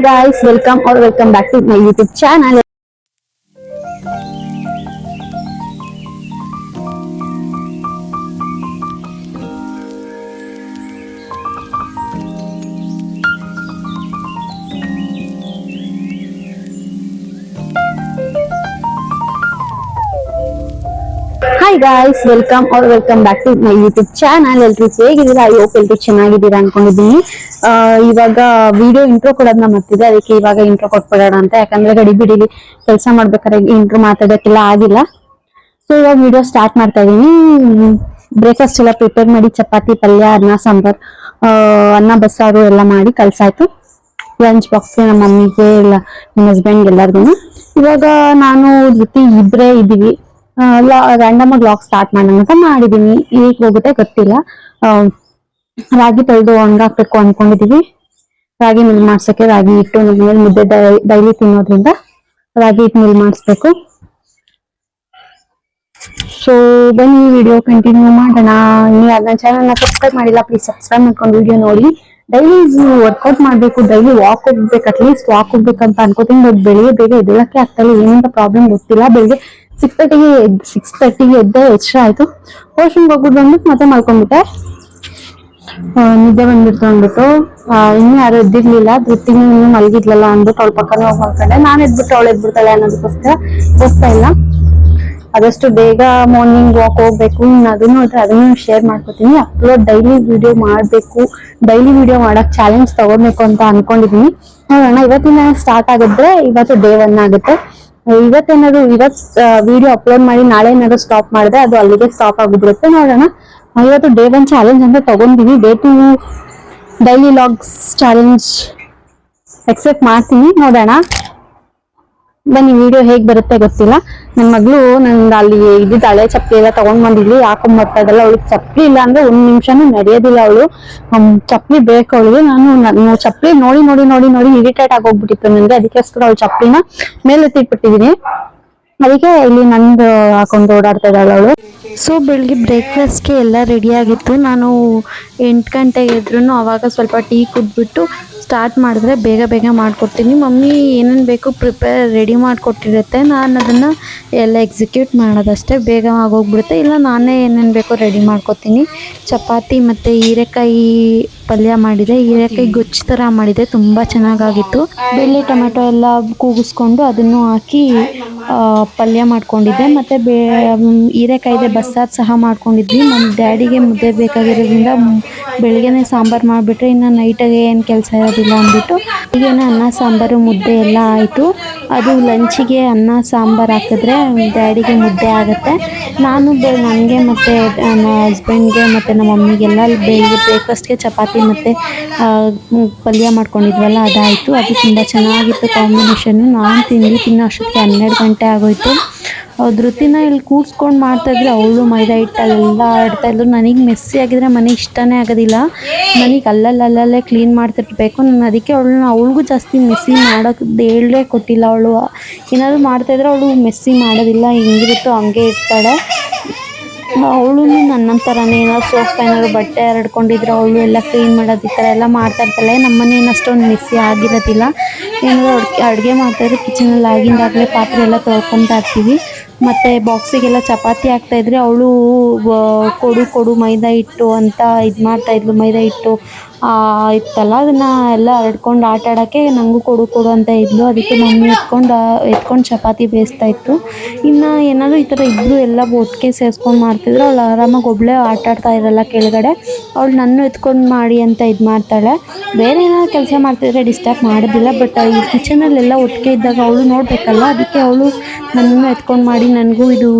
Guys welcome or welcome back to my YouTube channel hi guys welcome or welcome back to my YouTube channel ಎಲ್ರಿ ಹೇಗಿದ್ದೀರಾ? I hope ಎಲ್ರಿ ಚೆನ್ನಾಗಿದ್ದೀರಾ ಅನ್ಕೊಂಡಿದ್ದೀನಿ. ಇವಾಗ video intro ಕೊಡೋದನ್ನ ಮರ್ತಿದ್ದೆ. ಅದಕ್ಕೆ ಇವಾಗ ಇಂಟ್ರೋ ಕೊಟ್ಬಿಡೋಣ ಅಂತ. ಯಾಕಂದ್ರೆ ಗಡಿ ಬಿಡಿಲಿ ಕೆಲಸ ಮಾಡ್ಬೇಕಾದ್ರೆ ಇಂಟ್ರೋ ಮಾತಾಡೋಕ್ಕೆಲ್ಲ ಆಗಿಲ್ಲ. ಸೊ ಇವಾಗ ವಿಡಿಯೋ ಸ್ಟಾರ್ಟ್ ಮಾಡ್ತಾ ಇದೀನಿ ಬ್ರೇಕ್ಫಾಸ್ಟ್ ಎಲ್ಲ ಪ್ರಿಪೇರ್ ಮಾಡಿ, ಚಪಾತಿ, ಪಲ್ಯ, ಅನ್ನ, ಸಾಂಬಾರ್ ಅನ್ನ, ಬಸ್ಸಾರು ಎಲ್ಲ ಮಾಡಿ ಕಲ್ಸಾಯ್ತು ಲಂಚ್ ಬಾಕ್ಸ್ಗೆ ನಮ್ಮ ಮಮ್ಮಿಗೆ ಇಲ್ಲ, ನಮ್ಮ ಹಸ್ಬೆಂಡ್ ಎಲ್ಲರಿಗೂ ಇವಾಗ ನಾನು ಜೊತೆ ಇಬ್ಬರೇ ಇದೀವಿ ರ್ಯಾಂಡಮ್ ಆಗಿ ಲಾಕ್ ಸ್ಟಾರ್ಟ್ ಮಾಡೋಣ ಅಂತ ಮಾಡಿದೀನಿ. ಈಗ ಹೋಗುತ್ತೆ ಗೊತ್ತಿಲ್ಲ. ರಾಗಿ ತೊಳೆದು ಒಣಗಾಕ್ಬೇಕು ಅನ್ಕೊಂಡಿದೀವಿ. ರಾಗಿ ಮಿಲ್ ಮಾಡ್ಸಕ್ಕೆ ರಾಗಿ ಹಿಟ್ಟು ನಮ್ಮನೇಲಿ ಮುದ್ದೆ ಡೈಲಿ ತಿನ್ನೋದ್ರಿಂದ ರಾಗಿ ಹಿಟ್ಟು ಮಿಲ್ ಮಾಡಿಸ್ಬೇಕು. ಸೊ ಬನ್ನಿ ವಿಡಿಯೋ ಕಂಟಿನ್ಯೂ ಮಾಡೋಣ. ನೀವು ಅದನ್ನ ಚಾನಲ್ನ ಸಬ್ಸ್ಕ್ರೈಬ್ ಮಾಡಿಲ್ಲ ಪ್ಲೀಸ್ ಸಬ್ಸ್ಕ್ರೈಬ್ ಮಾಡ್ಕೊಂಡು ವಿಡಿಯೋ ನೋಡಿ. ಡೈಲಿ ವರ್ಕೌಟ್ ಮಾಡಬೇಕು ಡೈಲಿ ವಾಕ್ ಹೋಗ್ಬೇಕು ಅಟ್ಲೀಸ್ಟ್ ವಾಕ್ ಹೋಗ್ಬೇಕಂತ ಅನ್ಕೋತೀನಿ ಬಟ್ ಬೆಳಿಗ್ಗೆ ಬೇಗ ಎದ್ದೇಳಕ್ಕೆ ಆಗ್ತಲ್ಲ ಏನಂತ ಪ್ರಾಬ್ಲಮ್ ಗೊತ್ತಿಲ್ಲ. ಬೆಳಿಗ್ಗೆ ಸಿಕ್ಸ್ ತರ್ಟಿಗೆ ಸಿಕ್ಸ್ ತರ್ಟಿಗೆ ಎದ್ದೆ ಎಚ್ಚರ ಆಯ್ತು? ವಾಶ್ರೂಮ್ಗೆ ಹೋಗ್ಬಿಟ್ಟು ಬಂದ್ಬಿಟ್ಟು ಮತ್ತೆ ಮಲ್ಕೊಂಡ್ಬಿಟ್ಟೆ. ಆ, ನಿದ್ದೆ ಬಂದ್ಬಿಡ್ತು ಅಂದ್ಬಿಟ್ಟು. ಇನ್ನೂ ಯಾರು ಎದ್ದಿರ್ಲಿಲ್ಲ. ಧೃತಿಗೆ ಇನ್ನೂ ಮಲಗಿದ್ಲಲ್ಲ ಅಂದ್ಬಿಟ್ಟು ಅವಳ ಪಕ್ಕನೇ ಹೋಗಿ ಮಲ್ಕೊಂಡೆ. ನಾನು ಎದ್ಬಿಟ್ಟು ಅವಳು ಎದ್ಬಿಡ್ತಾಳೆ ಅನ್ನೋದಕ್ಕೋಸ್ಕರ ಹೋಗ್ತಾ ಇಲ್ಲ. ಆದಷ್ಟು ಬೇಗ ಮಾರ್ನಿಂಗ್ ವಾಕ್ ಹೋಗ್ಬೇಕು. ಅದನ್ನು ಅದನ್ನು ಶೇರ್ ಮಾಡ್ಕೊತೀನಿ. ಅಪ್ಲೋಡ್ ಡೈಲಿ ವಿಡಿಯೋ ಮಾಡಬೇಕು. ಡೈಲಿ ವಿಡಿಯೋ ಮಾಡಕ್ ಚಾಲೆಂಜ್ ತಗೋಬೇಕು ಅಂತ ಅನ್ಕೊಂಡಿದೀನಿ. ನೋಡೋಣ ಇವತ್ತಿನ ಸ್ಟಾರ್ಟ್ ಆಗಿದ್ರೆ ಇವತ್ತು ಡೇ ಒನ್ ಆಗುತ್ತೆ. ಇವತ್ತೇನಾದ್ರು ಇವತ್ ವಿಡಿಯೋ ಅಪ್ಲೋಡ್ ಮಾಡಿ ನಾಳೆ ಏನಾದ್ರು ಸ್ಟಾಪ್ ಮಾಡಿದ್ರೆ ಅದು ಅಲ್ಲಿಗೆ ಸ್ಟಾಪ್ ಆಗಿಬಿಡುತ್ತೆ. ನೋಡೋಣ. ಇವತ್ತು ಡೇ ಒನ್ ಚಾಲೆಂಜ್ ಅಂತ ತಗೊಂಡಿವಿ. Day two daily vlogs challenge accept ಮಾಡ್ತೀನಿ. ನೋಡೋಣ. ಬನ್ನಿ ವಿಡಿಯೋ ಹೇಗ್ ಬರುತ್ತೆ ಗೊತ್ತಿಲ್ಲ. ನನ್ನ ಮಗಳು ನಂದು ಅಲ್ಲಿ ಇದ್ದಿದ್ದ ಹಳೆ ಚಪ್ಪಲಿ ಎಲ್ಲ ತಗೊಂಡ್ ಬಂದಿದ್ಲಿ. ಯಾಕೊಂಡ್ ಬರ್ತಾ ಇದ್ದಲ್ಲ ಅವ್ಳಿಗೆ ಚಪ್ಪಲಿ ಇಲ್ಲ ಅಂದ್ರೆ ಒಂದ್ ನಿಮಿಷನೂ ನಡೆಯೋದಿಲ್ಲ ಅವಳು. ಚಪ್ಪಲಿ ಬೇಕು ಅವಳಿಗೆ. ನಾನು ಚಪ್ಪಲಿ ನೋಡಿ ನೋಡಿ ನೋಡಿ ನೋಡಿ ಇರಿಟೇಟ್ ಆಗೋಗ್ಬಿಟ್ಟಿತ್ತು ನನಗೆ ಅದಕ್ಕೋಸ್ಕರ ಅವಳು ಚಪ್ಪಲಿನ ಮೇಲೆ ತಿಟ್ಬಿಟ್ಟಿದೀನಿ ಅದಕ್ಕೆ ಇಲ್ಲಿ ನಂದು ಹಾಕೊಂಡು ಓಡಾಡ್ತಾ ಇದ್ದಾಳೆ ಅವಳು. ಸೊ ಬೆಳಿಗ್ಗೆ ಬ್ರೇಕ್ಫಾಸ್ಟ್ಗೆ ಎಲ್ಲ ರೆಡಿ ಆಗಿತ್ತು. ನಾನು ಎಂಟು ಗಂಟೆಗೆ ಎದ್ರೂ ಅವಾಗ ಸ್ವಲ್ಪ ಟೀ ಕುಡ್ಬಿಟ್ಟು ಸ್ಟಾರ್ಟ್ ಮಾಡಿದ್ರೆ ಬೇಗ ಬೇಗ ಮಾಡಿಕೊಡ್ತೀನಿ. ಮಮ್ಮಿ ಏನೇನು ಬೇಕು ಪ್ರಿಪೇರ್ ರೆಡಿ ಮಾಡಿಕೊಟ್ಟಿರುತ್ತೆ. ನಾನು ಅದನ್ನು ಎಲ್ಲ ಎಕ್ಸಿಕ್ಯೂಟ್ ಮಾಡೋದಷ್ಟೇ. ಬೇಗ ಆಗೋಗ್ಬಿಡುತ್ತೆ. ಇಲ್ಲ ನಾನೇ ಏನೇನು ಬೇಕೋ ರೆಡಿ ಮಾಡ್ಕೊತೀನಿ. ಚಪಾತಿ ಮತ್ತು ಹೀರೆಕಾಯಿ ಪಲ್ಯ ಮಾಡಿದೆ. ಹೀರೆಕಾಯಿ ಗೊಜ್ಜು ಥರ ಮಾಡಿದೆ. ತುಂಬ ಚೆನ್ನಾಗಾಗಿತ್ತು. ಬೆಳ್ಳಿ ಟೊಮೆಟೊ ಎಲ್ಲ ಕೂಗಿಸ್ಕೊಂಡು ಅದನ್ನು ಹಾಕಿ ಪಲ್ಯ ಮಾಡ್ಕೊಂಡಿದ್ದೆ. ಮತ್ತು ಬೇ ಹೀರೆಕಾಯಿದೆ ಹೀರೆಕಾಯಿದೆ ಬಸ್ಸಾರು ಸಹ ಮಾಡ್ಕೊಂಡಿದ್ವಿ. ನಮ್ಮ ಡ್ಯಾಡಿಗೆ ಮುದ್ದೆ ಬೇಕಾಗಿರೋದ್ರಿಂದ ಬೆಳಗ್ಗೆನೇ ಸಾಂಬಾರು ಮಾಡಿಬಿಟ್ರೆ. ಇನ್ನು ನೈಟಾಗೆ ಏನು ಕೆಲಸ ಇರೋದಿಲ್ಲ ಅಂದ್ಬಿಟ್ಟು ಈಗೇನು ಅನ್ನ, ಸಾಂಬಾರು, ಮುದ್ದೆ ಎಲ್ಲ ಆಯಿತು. ಅದು ಲಂಚಿಗೆ ಅನ್ನ, ಸಾಂಬಾರು ಹಾಕಿದ್ರೆ ಡ್ಯಾಡಿಗೆ ಮುದ್ದೆ ಆಗುತ್ತೆ. ನಾನು ಬೆ, ನನಗೆ ಮತ್ತು ನನ್ನ ಹಸ್ಬೆಂಡ್ಗೆ ಮತ್ತು ನಮ್ಮ ಮಮ್ಮಿಗೆಲ್ಲ ಬೆಳಿಗ್ಗೆ ಬ್ರೇಕ್ಫಾಸ್ಟ್ಗೆ ಚಪಾತಿ ಮತ್ತು ಪಲ್ಯ ಮಾಡ್ಕೊಂಡಿದ್ವಲ್ಲ, ಅದಾಯಿತು. ಅದು ತುಂಬ ಚೆನ್ನಾಗಿತ್ತು ಕಾಂಬಿನೇಷನ್ನು ನಾನು ತಿಂದು ತಿನ್ನೋ ಅಷ್ಟೊತ್ತಿಗೆ ಹನ್ನೆರಡು ಗಂಟೆ ಆಗೋಯ್ತು. ಧೃತಿನ ಇಲ್ಲಿ ಕೂರ್ಸ್ಕೊಂಡು ಮಾಡ್ತಾಯಿದ್ರೆ ಅವಳು ಮೈದಾ ಹಿಟ್ಟಲ್ಲೆಲ್ಲ ಆಡ್ತಾಯಿದ್ಲು ನನಗೆ ಮೆಸ್ಸಿ ಆಗಿದ್ರೆ ಮನೆ ಇಷ್ಟನೇ ಆಗೋದಿಲ್ಲ. ನನಗೆ ಅಲ್ಲಲ್ಲಿ ಅಲ್ಲಲ್ಲೇ ಕ್ಲೀನ್ ಮಾಡ್ತಿರ್ಬೇಕು. ನಾನು ಅದಕ್ಕೆ ಅವಳನ್ನ, ಅವಳಿಗೂ ಜಾಸ್ತಿ ಮೆಸ್ಸಿ ಮಾಡೋಕ್ಕೆ ಹೇಳೇ ಕೊಟ್ಟಿಲ್ಲ ಅವಳು. ಏನಾದರೂ ಮಾಡ್ತಾಯಿದ್ರೆ ಅವಳು ಮೆಸ್ಸಿ ಮಾಡೋದಿಲ್ಲ. ಹೆಂಗಿರುತ್ತೋ ಹಂಗೆ ಇರ್ತಾಳೆ. ಅವಳು ನನ್ನ ಥರನೇ ಏನಾದ್ರು ಸೋಫ್ಟ್ ಏನಾದ್ರು ಬಟ್ಟೆ ಹರಡ್ಕೊಂಡಿದ್ರೆ ಅವಳು ಎಲ್ಲ ಕ್ಲೀನ್ ಮಾಡೋದು ಈ ಥರ ಎಲ್ಲ ಮಾಡ್ತಾ ಇರ್ತಾಳೆ. ನಮ್ಮ ಮನೇನು ಅಷ್ಟೊಂದು ಮಿಸ್ಸಿ ಆಗಿರೋದಿಲ್ಲ. ಏನಾದ್ರು ಅಡ್ಗೆ, ಅಡುಗೆ ಮಾಡ್ತಾಯಿದ್ರೆ ಕಿಚನಲ್ಲಿ ಆಗಿಂದಾಗಲೇ ಪಾತ್ರೆ ಎಲ್ಲ ತೊಳ್ಕೊತಾ ಇರ್ತೀವಿ. ಮತ್ತು ಬಾಕ್ಸಿಗೆಲ್ಲ ಚಪಾತಿ ಹಾಕ್ತಾಯಿದ್ರೆ ಅವಳು ಕೊಡು ಕೊಡು ಮೈದಾ ಹಿಟ್ಟು ಅಂತ ಇದು ಮಾಡ್ತಾಯಿದ್ಲು ಮೈದಾ ಹಿಟ್ಟು. ಇತ್ತಲ್ಲ, ಅದನ್ನು ಎಲ್ಲ ಹರಡ್ಕೊಂಡು ಆಟ ಆಡೋಕ್ಕೆ ನನಗೂ ಕೊಡು ಕೊಡು ಅಂತ ಇದ್ಲು. ಅದಕ್ಕೆ ಮಮ್ಮಿ ಎತ್ಕೊಂಡು ಎತ್ಕೊಂಡು ಚಪಾತಿ ಬೇಯಿಸ್ತಾ ಇತ್ತು. ಇನ್ನು ಏನಾದರೂ ಈ ಥರ ಇಬ್ಬರು ಎಲ್ಲ ಒಟ್ಟಿಗೆ ಸೇರಿಸ್ಕೊಂಡು ಮಾಡ್ತಿದ್ರು. ಅವಳು ಆರಾಮಾಗಿ ಒಬ್ಬಳೇ ಆಟ ಆಡ್ತಾ ಇರಲ್ಲ ಕೆಳಗಡೆ. ಅವಳು ನನ್ನ ಎತ್ಕೊಂಡು ಮಾಡಿ ಅಂತ ಇದು ಮಾಡ್ತಾಳೆ. ಬೇರೆ ಏನಾದ್ರು ಕೆಲಸ ಮಾಡ್ತಿದ್ರೆ ಡಿಸ್ಟರ್ಬ್ ಮಾಡೋದಿಲ್ಲ ಬಟ್ ಈ ಕಿಚನಲ್ಲೆಲ್ಲ ಒಟ್ಟಿಗೆ ಇದ್ದಾಗ ಅವಳು ನೋಡಬೇಕಲ್ಲ, ಅದಕ್ಕೆ ಅವಳು ನನ್ನನ್ನು ಎತ್ಕೊಂಡು ಮಾಡಿ ನನಗೂ ಇದು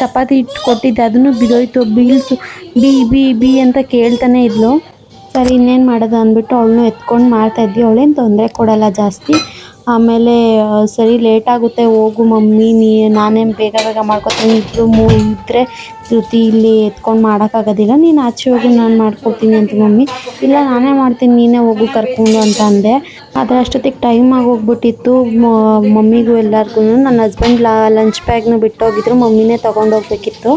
ಚಪಾತಿ ಇಟ್ಟು ಕೊಟ್ಟಿದ್ದೆ. ಅದನ್ನು ಬಿದೋಯ್ತು ಬೀಳ್ತು ಬಿ ಬಿ ಬಿ ಅಂತ ಕೇಳ್ತಾನೆ ಇದ್ಲು. ಸರಿ, ಇನ್ನೇನು ಮಾಡೋದು ಅಂದ್ಬಿಟ್ಟು ಅವಳನ್ನು ಎತ್ಕೊಂಡು ಮಾಡ್ತಾಯಿದ್ವಿ ಅವಳೇನು ತೊಂದರೆ ಕೊಡೋಲ್ಲ ಜಾಸ್ತಿ. ಆಮೇಲೆ ಸರಿ ಲೇಟ್ ಆಗುತ್ತೆ. ಹೋಗು ಮಮ್ಮಿ, ನೀ, ನಾನೇನು ಬೇಗ ಬೇಗ ಮಾಡ್ಕೊತೀನಿ. ಇಬ್ಬರು ಮೂ ಇದ್ದರೆ ಶ್ರುತಿ ಇಲ್ಲಿ ಎತ್ಕೊಂಡು ಮಾಡೋಕ್ಕಾಗೋದಿಲ್ಲ. ನೀನು ಆಚೆ ಹೋಗಿ, ನಾನು ಮಾಡ್ಕೊಡ್ತೀನಿ ಅಂತ ಮಮ್ಮಿ. ಇಲ್ಲ, ನಾನೇ ಮಾಡ್ತೀನಿ, ನೀನೇ ಹೋಗು, ಕರ್ಕೊಂಡು ಅಂತ ಅಂದೆ. ಆದರೆ ಅಷ್ಟೊತ್ತಿಗೆ ಟೈಮ್ ಆಗೋಗ್ಬಿಟ್ಟಿತ್ತು. ಮಮ್ಮಿಗೂ ಎಲ್ಲರಿಗೂ ನನ್ನ ಹಸ್ಬೆಂಡ್ ಲಂಚ್ ಬ್ಯಾಗ್ನು ಬಿಟ್ಟೋಗಿದ್ರು. ಮಮ್ಮಿನೇ ತೊಗೊಂಡೋಗ್ಬೇಕಿತ್ತು.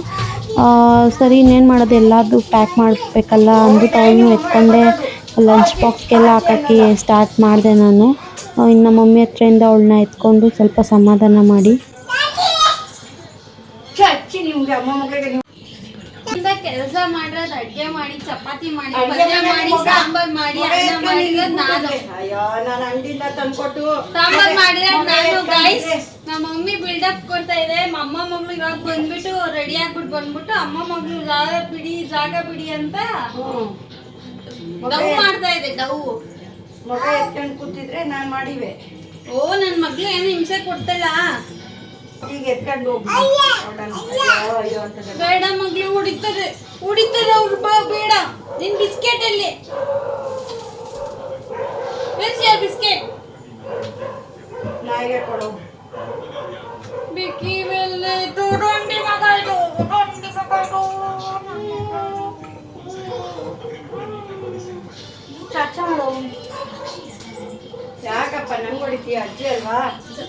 ಸರಿ, ಇನ್ನೇನು ಮಾಡೋದು? ಎಲ್ಲಾದರೂ ಪ್ಯಾಕ್ ಮಾಡಬೇಕಲ್ಲ, ಅಂದ್ಬಿಟ್ಟು ಅವಳನ್ನು ಎತ್ಕೊಂಡೆ. ಲಂಚ್ ಬಾಕ್ಸ್ಗೆಲ್ಲ ಹಾಕೋಕ್ಕೆ ಸ್ಟಾರ್ಟ್ ಮಾಡಿದೆ ನಾನು. ಇನ್ನು ಮಮ್ಮಿ ಹತ್ರದಿಂದ ಅವಳನ್ನ ಎತ್ಕೊಂಡು ಸ್ವಲ್ಪ ಸಮಾಧಾನ ಮಾಡಿ. ಕೆಲಸ ಮಾಡಿರೋದು ಅಡ್ಗೆ ಮಾಡಿ ಚಪಾತಿ ಮಾಡಿ ಪಲ್ಯ ಮಾಡಿ ಸಾಂಬಾರ್ ಮಾಡಿ ಅನ್ನ ನಾನು. ಅಯ್ಯೋ ನಾನು ಅಂಗಡಿಯಿಂದ ತಂದ್ಕೊಟ್ಟು. ಸಾಂಬಾರ್ ಮಾಡಿ ನಾನು ಗೈಸ್. ನಮ್ಮ ಮಮ್ಮಿ ಬಿಲ್ಡಪ್ ಕೊಡ್ತಾ ಇದೆ. ಅಮ್ಮ ಮಗಳು ಇವಾಗ ಬಂದ್ಬಿಟ್ಟು ರೆಡಿ ಆಗ್ಬಿಟ್ಟು ಬಂದ್ಬಿಟ್ಟು ಅಮ್ಮ ಮಗಳು ಜಾಗ ಬಿಡಿ ಜಾಗ ಬಿಡಿ ಅಂತ. ಡವ್ ಮಾಡ್ತಾ ಇದೆ ಡವ್. ಮಗ ಎತ್ಕೊಂಡು ಕೂತಿದ್ರೆ ನಾನು ಮಾಡಿವೆ. ಓ ನನ್ ಮಗ್ಳು ಏನು ಹಿಂಸೆ ಕೊಡ್ತಲ್ಲ? ಈಗ ಎತ್ಕೊಂಡು ಹೋಗಿ ಅವಳನ್ನ. ಅಯ್ಯೋ ಅಯ್ಯೋ ಅಂತದೆ. ಬೇಡ ಮಗ್ಳು ಹೊಡಿತಾರೆ ಹೊಡಿತಾರೆ ಅವ್ರು ಬಾ ಬೇಡ ನಿನ್ ಬಿಸ್ಕೆಟ್ ಎಲ್ಲಿ ಬಿಸ್ಕೆಟ್ ನಾಯಿಗೆ ಕೊಡು ಬಿಕ್ಕಿ ಬೆಲ್ಲೆ ಯಾಕಪ್ಪ ನಂಗೆ ಹೊಡಿತೀಯ ಅಜ್ಜಿ ಅಲ್ವಾ?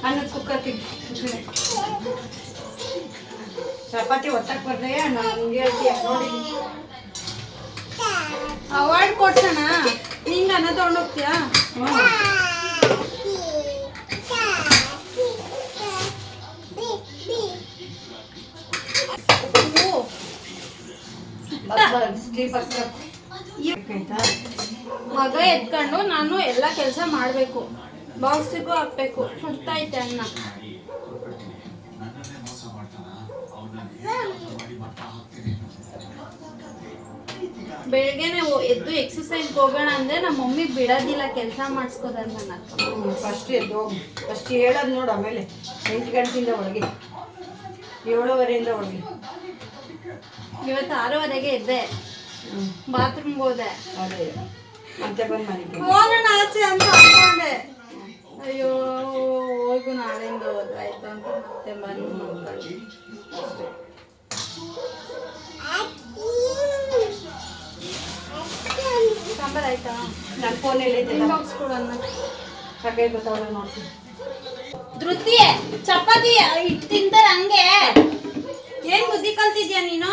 ಅನ್ನದ ಕುಕ್ಕರ್ ತಿಂದು ಚಪಾತಿ ಒತ್ತಕ್ಕೆ ಬರ್ದೆ ನಂಗೆ ಹೇಳ್ತೀಯ ನೋಡಿ. ಅವಾರ್ಡ್ ಕೊಡ್ಸೋಣ. ನಿಂಗೆ ಅನ್ನ ತೊಗೊಂಡೋಗ್ತೀಯಾ ಮಗ ಎತ್ಕೊಂಡು ನಾನು ಎಲ್ಲ ಕೆಲಸ ಮಾಡಬೇಕು. ಬಾಕ್ಸಿಗೂ ಹಾಕ್ಬೇಕು ಸುಡ್ತೈತೆ ಅನ್ನ ಬೆಳಗ್ಗೆನೆ ಎದ್ದು ಎಕ್ಸಸೈಸ್ ಹೋಗೋಣ ಅಂದ್ರೆ ನಮ್ಮ ಮಮ್ಮಿ ಬಿಡೋದಿಲ್ಲ ಕೆಲಸ ಮಾಡಿಸ್ಕೋದಂತ ನನ್ನ ಫಸ್ಟ್ ಎದ್ದು ಹೋಗಿ. ಫಸ್ಟ್ ಹೇಳೋದು ನೋಡು ಆಮೇಲೆ. ಎಂಟು ಗಂಟೆಯಿಂದ ಒಳಗೆ. ಏಳುವರೆಯಿಂದ ಒಳಗೆ. ಇವತ್ತು ಆರೂವರೆಗೆ ಎದ್ದೆ. ಬಾತ್ರೂಮ್ಗೆ ಹೋದೆ. ಅದೇ. ಮತ್ತೆ ಬಂದು ಮನೆಗೆ ಹೋಗೋಣ ಆಚೆ ಅಂತ ಅನ್ಕೊಂಡೆ. ಅಯ್ಯೋ ಹೋಗು ನಾಳಿಂದ ಹೋದ್ರಾಯ್ತು ಅಂತ ಮತ್ತೆ ಬಂದು ಮಲ್ಕೊಂಡೆ. ಸಾಂಬಾರ್ ಆಯ್ತಾ? ನನ್ನ ಫೋನಲ್ಲಿ ಬಾಕ್ಸ್ ಕೊಡೋಣ ಹಾಗೆ ಗೊತ್ತಾಗ ನೋಡ್ತೀನಿ. ಧೃತಿ ಚಪಾತಿ ಇಟ್ಟು ತಿಂತಾರೆ ಹಂಗೆ ಏನು ಬುದ್ಧಿ ಕಲ್ತಿದ್ಯಾ ನೀನು?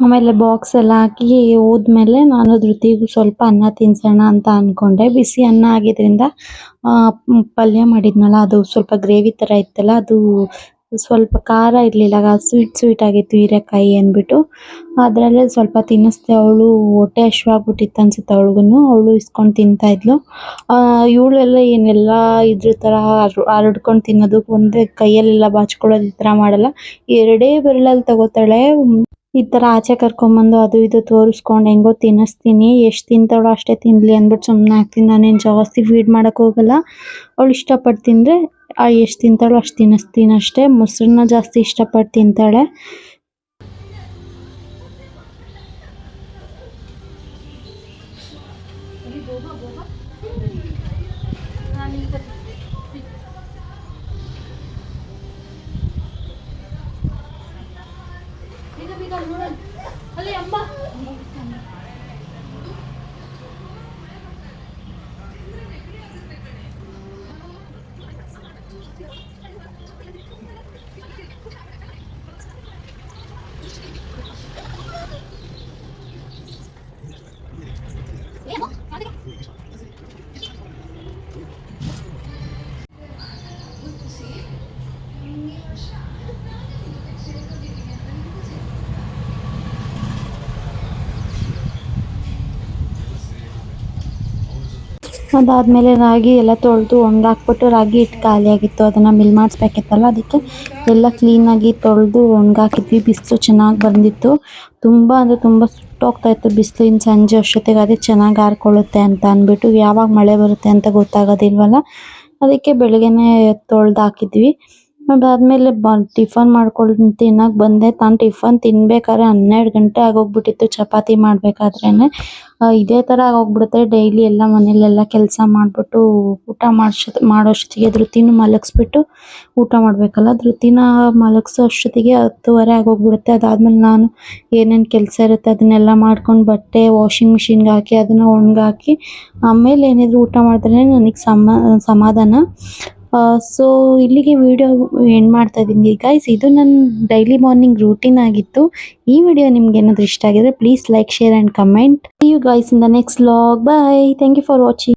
ಆಮೇಲೆ ಬಾಕ್ಸ್ ಎಲ್ಲ ಹಾಕಿ ಹೋದ್ಮೇಲೆ ನಾನು ಧೃತಿಗೂ ಸ್ವಲ್ಪ ಅನ್ನ ತಿನ್ಸೋಣ ಅಂತ ಅನ್ಕೊಂಡೆ. ಬಿಸಿ ಅನ್ನ ಆಗಿದ್ರಿಂದ ಪಲ್ಯ ಮಾಡಿದ್ನಲ್ಲ, ಅದು ಸ್ವಲ್ಪ ಗ್ರೇವಿ ಥರ ಇತ್ತಲ್ಲ, ಅದು ಸ್ವಲ್ಪ ಖಾರ ಇರ್ಲಿಲ್ಲ ಸ್ವೀಟ್ ಸ್ವೀಟ್ ಆಗಿತ್ತು ಹೀರೆಕಾಯಿ ಅಂದ್ಬಿಟ್ಟು. ಅದರಲ್ಲೇ ಸ್ವಲ್ಪ ತಿನ್ನಿಸ್ದೆ, ಅವಳು ಹೊಟ್ಟೆ ಹಶ್ವಾಗ್ಬಿಟ್ಟಿತ್ತು ಅನ್ಸುತ್ತೆ ಅವಳಿಗೂ ಅವಳು ಇಸ್ಕೊಂಡು ತಿಂತಾ ಇದ್ಲು. ಇವಳೆಲ್ಲ ಏನೆಲ್ಲ ಇದ್ರ ಹರ್- ಹರಡ್ಕೊಂಡು ತಿನ್ನೋದು, ಒಂದೇ ಕೈಯಲ್ಲೆಲ್ಲ ಬಾಚ್ಕೊಳ್ಳೋದು ಈ ಥರ ಮಾಡಲ್ಲ. ಎರಡೇ ಬೆರಳಲ್ಲಿ ತಗೋತಾಳೆ. ಈ ತರ ಆಚೆ ಕರ್ಕೊಂಬಂದು ಅದು ಇದು ತೋರಿಸ್ಕೊಂಡು, ಹೆಂಗೋ ತಿನ್ನಿಸ್ತೀನಿ, ಎಷ್ಟು ತಿಂತಾಳೋ ಅಷ್ಟೇ ತಿನ್ಲಿ ಅಂದ್ಬಿಟ್ಟು ಸುಮ್ಮನೆ ಆಗ್ತೀನಿ. ನಾನೇನು ಜಾಸ್ತಿ ಫೀಡ್ ಮಾಡೋಕ್ಕೋಗಲ್ಲ ಅವಳು ಇಷ್ಟಪಟ್ಟು ತಿಂದ್ರೆ ಆ ಎಷ್ಟು ತಿಂತಾಳೋ ಅಷ್ಟು ತಿನ್ನಿಸ್ತೀನಿ ಅಷ್ಟೇ. ಮೊಸರನ್ನ ಜಾಸ್ತಿ ಇಷ್ಟಪಟ್ಟು ತಿಂತಾಳೆ. ಅಮ್ಮ. ಅದಾದಮೇಲೆ ರಾಗಿ ಎಲ್ಲ ತೊಳೆದು ಒಣಗಾಕ್ಬಿಟ್ಟು ರಾಗಿ ಹಿಟ್ಟು ಖಾಲಿಯಾಗಿತ್ತು ಅದನ್ನು ಮಿಲ್ ಮಾಡಿಸ್ಬೇಕಿತ್ತಲ್ಲ ಅದಕ್ಕೆ ಎಲ್ಲ ಕ್ಲೀನಾಗಿ ತೊಳೆದು ಒಣಗಾಕಿದ್ವಿ ಬಿಸಿಲು ಚೆನ್ನಾಗಿ ಬಂದಿತ್ತು. ತುಂಬ ಅಂದರೆ ತುಂಬ ಸುಟ್ಟೋಗ್ತಾ ಇತ್ತು ಬಿಸಿಲು ಇನ್ನು ಸಂಜೆ ಅಷ್ಟೊತ್ತಿಗೆ. ಅದೇ ಚೆನ್ನಾಗಿ ಆರ್ಕೊಳ್ಳುತ್ತೆ ಅಂತ ಅಂದ್ಬಿಟ್ಟು ಯಾವಾಗ ಮಳೆ ಬರುತ್ತೆ ಅಂತ ಗೊತ್ತಾಗೋದಿಲ್ವಲ್ಲ? ಅದಕ್ಕೆ ಬೆಳಗ್ಗೆನೇ ತೊಳೆದು ಹಾಕಿದ್ವಿ. ಅದಾದಮೇಲೆ ಬ, ಟಿಫನ್ ಮಾಡ್ಕೊಂಡು ತಿನ್ನಕ್ ಬಂದೆ. ತಾನು ಟಿಫನ್ ತಿನ್ಬೇಕಾದ್ರೆ ಹನ್ನೆರಡು ಗಂಟೆ ಆಗೋಗ್ಬಿಟ್ಟಿತ್ತು. ಚಪಾತಿ ಮಾಡ್ಬೇಕಾದ್ರೇನೆ. ಇದೇ ತರ ಆಗೋಗ್ಬಿಡುತ್ತೆ. ಡೈಲಿ ಎಲ್ಲ ಮನೇಲೆಲ್ಲ ಕೆಲಸ ಮಾಡ್ಬಿಟ್ಟು ಊಟ ಮಾಡೋಷ್ಟಿಗೆ ಮಾಡೋಷ್ಟೊತ್ತಿಗೆ ಧೃತಿನ ಮಲಗಿಸ್ಬಿಟ್ಟು ಊಟ ಮಾಡಬೇಕಲ್ಲ. ಧೃತಿನ ಮಲಗಿಸೋ ಅಷ್ಟೊತ್ತಿಗೆ ಹತ್ತುವರೆ ಆಗೋಗ್ಬಿಡುತ್ತೆ. ಅದಾದ್ಮೇಲೆ ನಾನು ಏನೇನು ಕೆಲಸ ಇರುತ್ತೆ ಅದನ್ನೆಲ್ಲ ಮಾಡ್ಕೊಂಡು ಬಟ್ಟೆ, ವಾಷಿಂಗ್ ಮಿಷಿನ್ಗೆ ಹಾಕಿ, ಅದನ್ನು ಒಣಗಾಕಿ, ಆಮೇಲೆ ಏನಿದ್ರು ಊಟ ಮಾಡಿದ್ರೆ ನನಗೆ ಸಮ, ಸಮಾಧಾನ. ಸೊ ಇಲ್ಲಿಗೆ ವಿಡಿಯೋ ಎಂಡ್ ಮಾಡ್ತಾ ಇದ್ದೀನಿ. ಗೈಸ್ ಇದು ನನ್ನ ಡೈಲಿ ಮಾರ್ನಿಂಗ್ ರೂಟೀನ್ ಆಗಿತ್ತು. ಈ ವಿಡಿಯೋ ನಿಮ್ಗೆ ಏನಾದರೂ ಇಷ್ಟ ಆಗಿದ್ರೆ please like share and comment you guys in the next vlog bye thank you for watching